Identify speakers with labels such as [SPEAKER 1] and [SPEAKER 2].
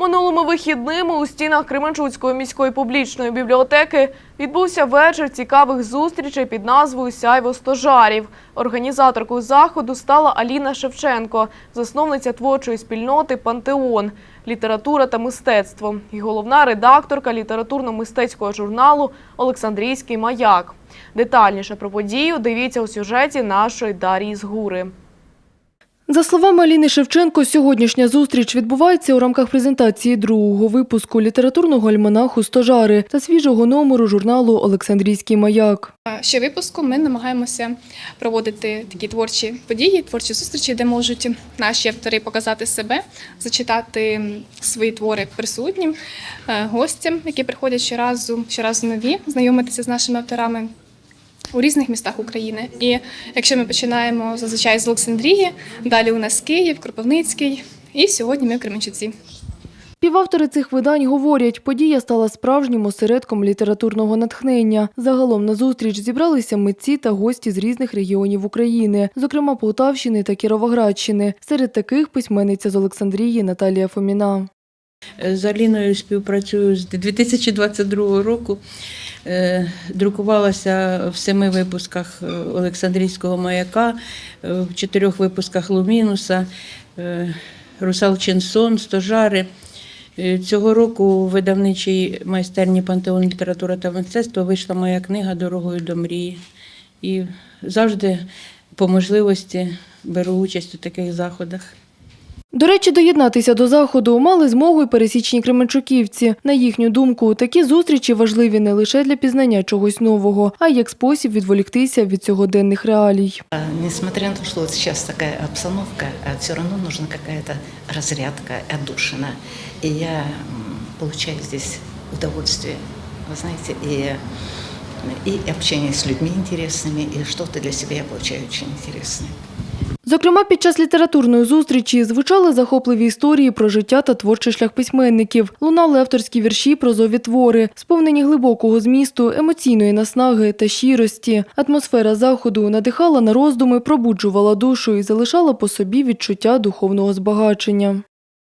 [SPEAKER 1] Минулими вихідними у стінах Кременчуцької міської публічної бібліотеки відбувся вечір цікавих зустрічей під назвою Сяйво стожарів. Організаторкою заходу стала Аліна Шевченко, засновниця творчої спільноти Пантеон, література та мистецтво і головна редакторка літературно-мистецького журналу Олександрійський маяк. Детальніше про подію дивіться у сюжеті нашої Дарії Згури.
[SPEAKER 2] За словами Аліни Шевченко, сьогоднішня зустріч відбувається у рамках презентації другого випуску літературного альманаху «Стожари» та свіжого номеру журналу Олександрійський маяк.
[SPEAKER 3] Ще випуску ми намагаємося проводити такі творчі події, творчі зустрічі, де можуть наші автори показати себе, зачитати свої твори присутнім е, гостям, які приходять щоразу, щоразу нові, знайомитися з нашими авторами. У різних містах України. І якщо ми починаємо зазвичай з Олександрії, далі у нас Київ, Кропивницький, і сьогодні ми в Кременчуці.
[SPEAKER 2] Співавтори цих видань говорять, подія стала справжнім осередком літературного натхнення. Загалом на зустріч зібралися митці та гості з різних регіонів України, зокрема Полтавщини та Кіровоградщини. Серед таких письменниця з Олександрії Наталія Фоміна.
[SPEAKER 4] З Аліною співпрацюю з 2022 року. Е, Друкувалася в семи випусках е, Олександрійського маяка, е, в чотирьох випусках Лумінуса, Русалчин сон, Стожари. Цього року у видавничій майстерні Пантеон література та мистецтво вийшла моя книга Дорогою до мрії. І завжди по можливості беру участь у таких заходах.
[SPEAKER 2] До речі, доєднатися до заходу мали змогу й пересічні кременчуківці. На їхню думку, такі зустрічі важливі не лише для пізнання чогось нового, а й як спосіб відволіктися від сьогоденних реалій.
[SPEAKER 5] А, Несмотря на что вот сейчас такая обстановка, а все равно нужна какая-то разрядка, отдушина. И я м, получаю здесь удовольствие, вы знаете, и, и общение с людьми интересными, и что-то для себя я получаю очень интересное.
[SPEAKER 2] Зокрема, під час літературної зустрічі звучали захопливі історії про життя та творчий шлях письменників, лунали авторські вірші, прозові твори, сповнені глибокого змісту, емоційної наснаги та щирості. Атмосфера заходу надихала на роздуми, пробуджувала душу і залишала по собі відчуття духовного збагачення.